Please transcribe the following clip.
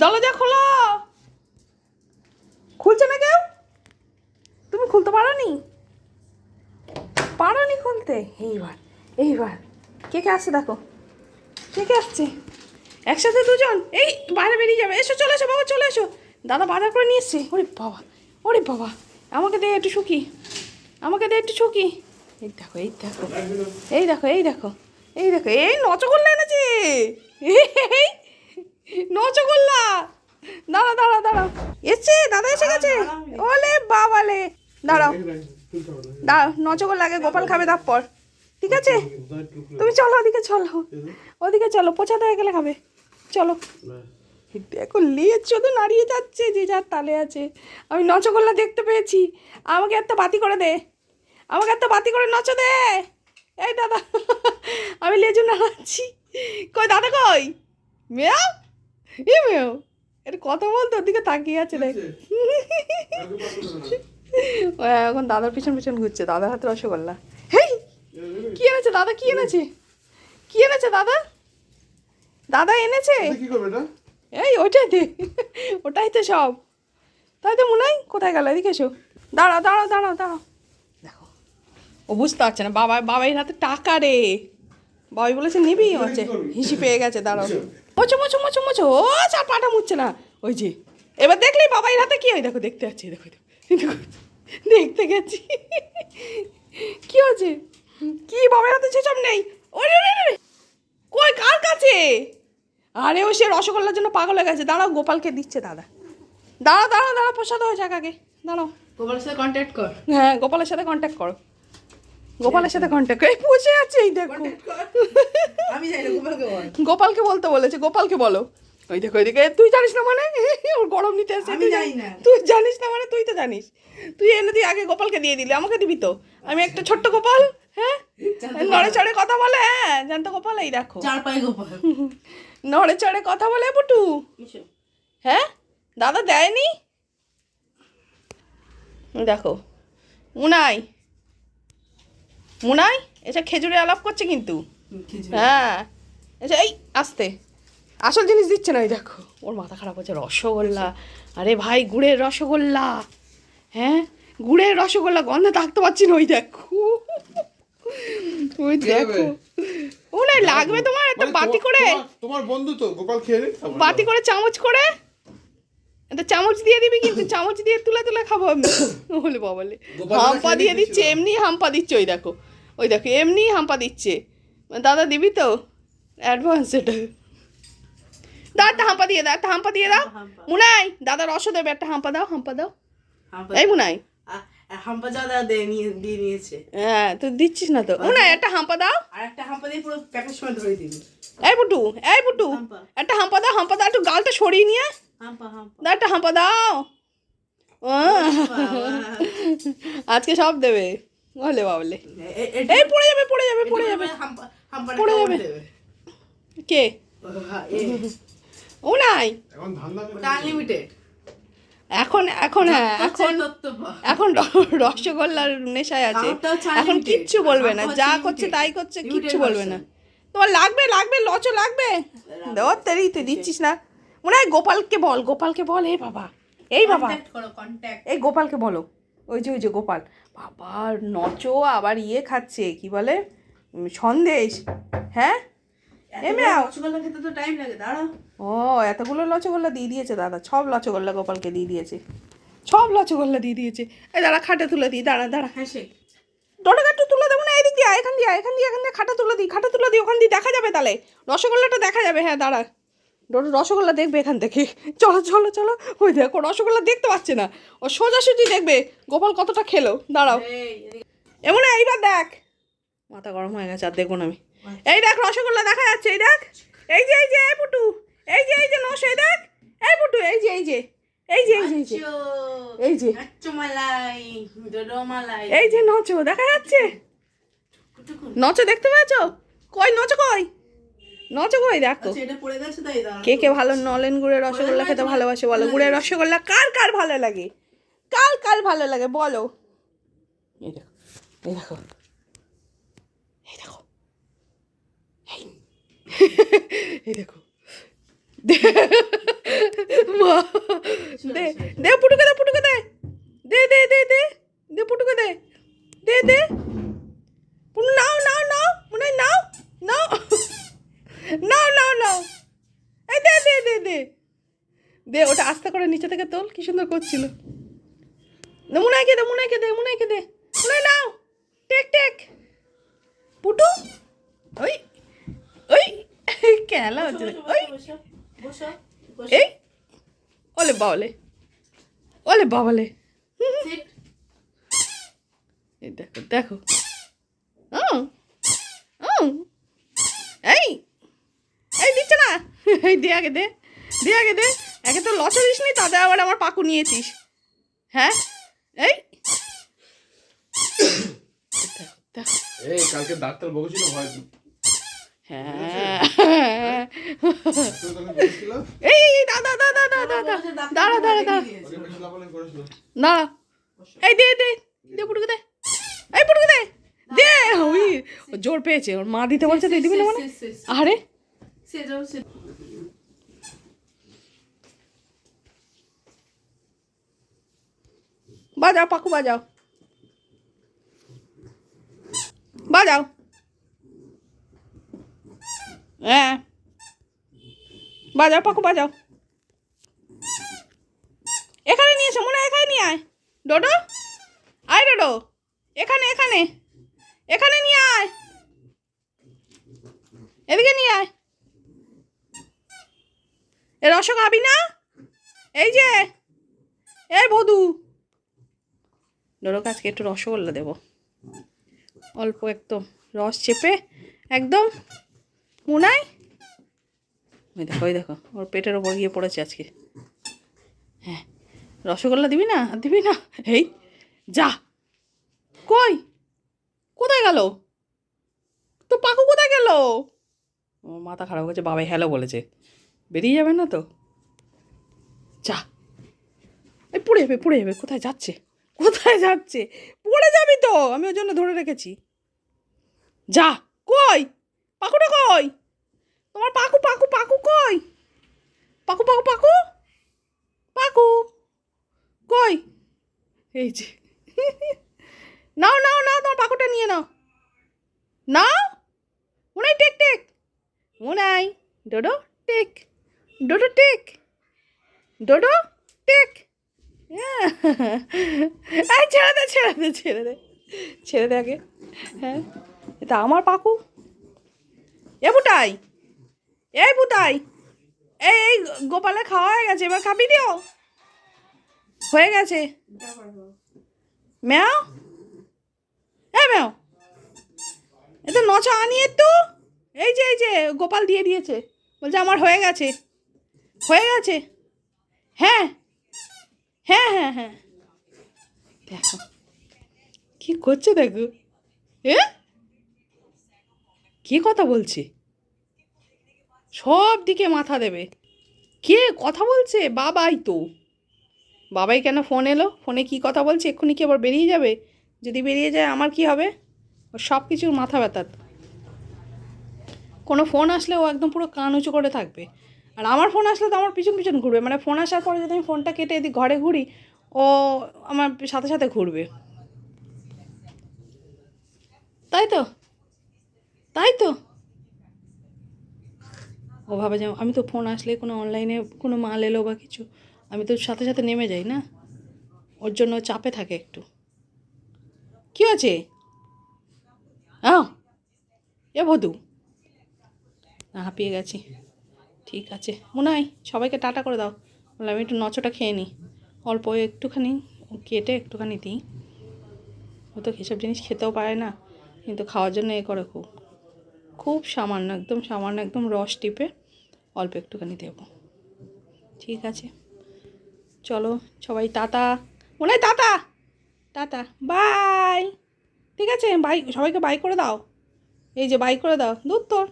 দরজা খোলো। খুলছে না কেউ? তুমি খুলতে পারো নি পারো নি খুলতে? এইবার এইবার। কে কে আসছে দেখো? কে কে আসছে? একসাথে দুজন? এই, বাইরে বেরিয়ে যাবে। এসো, চলে এসো, বাবা, চলে এসো। দাদা বাজার করে নিয়ে এসছে। ওরে বাবা ওরে বাবা। আমাকে দে একটু শুকি আমাকে দে একটু শুকি এই দেখো এই দেখো। এই দেখো এই দেখো। এই দেখো, এই নচগোল্লা এনেছে। এই। নচগোল্লা দাঁড়া দাঁড়া দাঁড়া। এসছে? দাদা এসে গেছে? ওলে বাবালে। দাঁড়াও। দাঁড়াও নচগোল্লা আগে গোপাল খাবে তারপর। ঠিক আছে? তুমি চলো ওদিকে চলো। ওদিকে চলো পোছা হয়ে গেলে খাবে। চলো। দেখো লেজ শুধু নাড়িয়ে যাচ্ছে যে যার তালে আছে। আমি নচগোল্লা দেখতে পেয়েছি। আমাকে একটা বাতি করে দে। আমাকে একটা বাতি করে নচ দে। এই দাদা আমি লেজু নাড়াচ্ছি। কই দাদা কই? মেয়াও এ মেয়াও এটা কথা বলতো ওদিকে তাকিয়ে আছে দেখ। ও এখন দাদার পিছন পিছন ঘুরছে দাদার হাতে রসগোল্লা। হেই কি এনেছে দাদা কি এনেছে? কি এনেছে দাদা? দাদা এনেছে? এই ওইটাই দে। ওটাই তো সব। তাই তো মনে হয় কোথায় গেল? এদিকে এসো। দাঁড়াও দাঁড়াও দাঁড়াও দাঁড়াও। দেখো ও বুঝতে পারছে না বাবা বাবাই হাতে টাকা রে। বাবাই বলেছে নিবি হচ্ছে। হিসি পেয়ে গেছে দাঁড়াও। মোচো মোচো মোচো মোচো ও চার পাটা মুচ্ছে না। ওই যে এবার দেখলেই বাবাই হাতে কি? ওই দেখো দেখতে যাচ্ছি দেখো দেখো, দেখো দেখতে গেছি। কি হচ্ছে কি বাবার হাতে সেসব নেই? ওরে ওরে কই কার কাছে? আরে ও সে রসগোল্লার জন্য পাগল হয়ে গেছে। দাঁড়াও গোপালকে দিচ্ছে দাদা। দাঁড়াও দাঁড়াও দাঁড়াও প্রসাদ হয়ে যাক আগে। দাঁড়াও। গোপালের সাথে কন্ট্যাক্ট কর। হ্যাঁ গোপালের সাথে কন্ট্যাক্ট করো। গোপালের সাথে কন্ট্যাক্ট করো। বসে আছে এই দেখো। আমি গোপালকে বলতে বলেছে গোপালকে বলো। ওই দেখো ওইদিকে তুই জানিস না মানে? ওর গরম নিতে আমি তুই জানি জানিস না। তুই জানিস না মানে তুই তো জানিস। তুই এনে দিয়ে আগে গোপালকে দিয়ে দিলি আমাকে দিবি তো? আমি একটা ছোট্ট গোপাল হ্যাঁ? নড়ে চড়ে কথা বলে হ্যাঁ জানতো গোপাল এই দেখো। চার পায়ে গোপাল। নড়ে চড়ে কথা বলে পুটু। হ্যাঁ? দাদা দেয়নি? দেখো মুনাই। মুনাই এসে খেজুরে আলাপ করছে কিন্তু। হ্যাঁ। এসে এই আসতে। আসল জিনিস দিচ্ছে না ওই দেখো। ওর মাথা খারাপ হচ্ছে রসগোল্লা। আরে ভাই গুড়ের রসগোল্লা। হ্যাঁ? গুড়ের রসগোল্লা গন্ধে থাকতে পারছি না ওই দেখো। ওই দেখো। ও না লাগবে তোমার একটা মানে বাতি করে। তোমার- বন্ধু তো গোপাল খেয়ে বাতি করে চামচ করে। একটা চামচ দিয়ে দিবি কিন্তু চামচ দিয়ে তুলে তুলে খাব আমি। বলে বাবালে হাম্পা দিয়ে দিচ্ছে এমনি হাম্পা দিচ্ছে ওই দেখো। ওই দেখো এমনি হাম্পা দিচ্ছে। দাদা দিবি তো? অ্যাডভান্স এটা। দাও একটা হাম্পা দিয়ে দাও একটা হাম্পা দিয়ে দাও। মুনাই দাদা রসও দেবে একটা হাম্পা দাও হাম্পা দাও। এই মুনাই। হাম্পা নিয়ে দিয়ে নিয়েছে। হ্যাঁ তুই দিচ্ছিস না তো। মুনাই একটা হাম্পা দাও। আর একটা হাম্পা দিয়ে পুরো প্যাকেজ সময় ধরে দিবি। এই পুটু এই পুটু একটা হাম্পা দাও হাম্পা দাও একটু গালটা সরিয়ে নিয়ে। হাম্পা হাম্পা। দাও একটা হাম্পা দাও। আহ, আজকে সব দেবে। বলে বাবলে। এই পড়ে যাবে পড়ে যাবে পড়ে যাবে। পড়ে যাবে। দেবে? কে? ও, এ- নাই। এখন আনলিমিটেড এখন এখন হ্যাঁ এখন এখন র- রসগোল্লার নেশায় আছে। এখন কিচ্ছু বলবে না। যা করছে তাই করছে কিচ্ছু বলবে না। তোমার লাগবে লাগবে লচ লাগবে। দেওয়ার তেরি তুই দিচ্ছিস না। মনে হয় গোপালকে বল গোপালকে বল এই বাবা। এই বাবা। এই গোপালকে বলো। ওই যে ওই যে গোপাল। বাবা নচো আবার ইয়ে খাচ্ছে কি বলে? সন্দেশ। হ্যাঁ? এমনি রসগোল্লা খেতে তো টাইম লাগে দাঁড়া ও এতগুলো লচগোল্লা দিয়ে দিয়েছে দাদা সব লচগোল্লা গোপালকে দিয়ে দিয়েছে। সব লচগোল্লা দিয়ে দিয়েছে। এই দাঁড়া খাটে তুলে দিই দাঁড়া দাঁড়া। হ্যাঁ সে। একটু তুলে দেবো না এদিক দিয়ে এখান দিয়ে এখান দিয়ে এখান দিয়ে খাটা তুলে দিই খাটা তুলে দিই ওখান দিয়ে দেখা যাবে তাহলে। রসগোল্লাটা দেখা যাবে হ্যাঁ দাঁড়া। রসগোল্লা দেখবে এখান থেকে। চলো চলো চলো। ওই দেখো রসগোল্লা দেখতে পাচ্ছে না। ও সোজাসুজি দেখবে গোপাল কতটা খেলো। দাঁড়াও। এমন এইবার দেখ। মাথা গরম হয়ে গেছে আর দেখব না আমি। এই দেখ রসগোল্লা দেখা যাচ্ছে এই দেখ। এই যে এই যে পুটু। এই যে এই যে নশ এই দেখ। এই পুটু এই যে এই যে এই যে এই যে এই যে। এই যে। আচ্ছো এই যে নচো দেখা যাচ্ছে। নচো দেখতে পেয়েছ? কই নচো কই? নচো কই দেখো। আচ্ছা। কে কে ভালো নলেন গুড়ের রসগোল্লা খেতে ভালোবাসে বলো। গুড়ের রসগোল্লা কার কার ভালো লাগে? কার কার ভালো লাগে বলো। এই দেখো এই দেখো। এই দেখো। এই দেখো। দে দে পুটুকে দে পুটুকে দে দে দে দে দে দে পুটুকে দে দে দে পুটু নাও নাও নাও মনে হয় নাও নাও নাও নাও নাও এই দে দে দে দে দে ওটা আস্তে করে নিচে থেকে তোল। কি সুন্দর করছিল। দে মুনাইকে দে মুনাইকে দে মুনাইকে দে। মুনাই নাও। Take take. পুটু। ওই। ওই। খেলা হচ্ছে। ওই। এই ওলে বাবলে ওলে বাবলে। এই দেখো দেখো। ও ও এই এই দিচ্ছে না। এই দে আগে দে দে আগে দে। একে তো লস দিস নি তাতে আবার আমার পাকু নিয়েছিস। হ্যাঁ? এই। এই কালকে ডাক্তার বকেছিল ভয় হ্যাঁ ডাক্তার কালকে বকেছিল এই এই, দাদা দাদা দাদা দাদা দাঁড়া দাঁড়া এই দে দে দে পুটুকে দে। এই পুটুকে দে। দে ওই জোর পেয়েছে। ওর মা দিতে বলছে তুই দিবি না মানে? আরে বাজাও পাকু বাজাও। বাজাও। হ্যাঁ। বাজাও, পাকু, বাজাও। এখানে নিয়ে এসো, মনে এখানে নিয়ে আয়। ডোডো? আয় ডোডো। এখানে এখানে। এখানে নিয়ে আয়। এদিকে নিয়ে আয়। এ রস খাবি না? এই যে। এই বধু। ডোরোকে আজকে একটু রসগোল্লা দেবো। অল্প একদম রস চেপে একদম মুনাই? ওই দেখো ওই দেখো, ওর পেটের ওপর গিয়ে পড়েছে আজকে। হ্যাঁ রসগোল্লা দিবি না? দিবি না? এই, যা। কই? কোথায় গেল? তো পাকু কোথায় গেল? ও মাথা খারাপ হয়েছে, বাবাই হ্যালো বলেছে। বেরিয়ে যাবে না তো? যা। এই পড়ে যাবে পড়ে যাবে। কোথায় যাচ্ছে? কোথায় যাচ্ছে? পড়ে যাবি তো? আমি ওর জন্য ধরে রেখেছি। যা, কই? পাকুটা কই? তোমার পাকু পাকু পাকু কই? পাকু পাকু পাকু? পাকু, কই? এই যে। নাও নাও নাও, তোমার পাকুটা নিয়ে নাও। নাও? মোনাই take take. মোনাই Dodo take. Dodo take. Dodo take. এই ছেড়ে দে ছেড়ে দে ছেড়ে দে। ছেড়ে দে আগে। হ্যাঁ। এটা আমার পাকু। এ বুটাই এ বুটাই, এই গোপালে খাওয়া হয়ে গেছে, এবার খাবি দিও হয়ে গেছে। ম্যাও? এ ম্যাও, এ তো নচা আনি তো এই যে এই যে, গোপাল দিয়ে দিয়েছে। বলছে আমার হয়ে গেছে। হয়ে গেছে? হ্যাঁ হ্যাঁ হ্যাঁ হ্যাঁ। দেখো, কি করছে দেখো? এ? কি কথা বলছে? সব দিকে মাথা দেবে। কে কথা বলছে? বাবাই তো। বাবাই কেন ফোন এলো? ফোনে কি কথা বলছে? এক্ষুনি কি আবার বেরিয়ে যাবে? যদি বেরিয়ে যায়, আমার কি হবে? ও সব কিছুর মাথা ব্যথা কোনো ফোন আসলে ও একদম পুরো কান উঁচু করে থাকবে। আর আমার ফোন আসলে তো আমার পিছন পিছন ঘুরবে। মানে ফোন আসার পরে যদি আমি ফোনটা কেটে এদিক ঘরে ঘুরি, ও আমার সাথে সাথে ঘুরবে। তাই তো? তাই তো? ও ভাবে যে আমি তো ফোন আসলে কোনো অনলাইনে কোনো মাল এলো বা কিছু, আমি তো সাথে সাথে নেমে যাই না? ওর জন্য চাপে থাকে একটু। কী আছে হ্যাঁ এ বধু। না, হাঁপিয়ে গেছি। ঠিক আছে। মনে হয় সবাইকে টাটা করে দাও। বলে আমি একটু নচটা খেয়ে নিই অল্প একটুখানি কেটে একটুখানি দিই। ও তো এসব জিনিস খেতেও পারে না। কিন্তু খাওয়ার জন্য এ করে খুব। খুব সামান্য, একদম সামান্য, একদম রস টিপে অল্প একটুখানি দেব। ঠিক আছে। চলো সবাই টাটা। মনে হয় টাটা! Tata, by! ঠিক আছে, বাই, সবাইকে বাই করে দাও। এই যে বাই করে দাও, দূর তোর।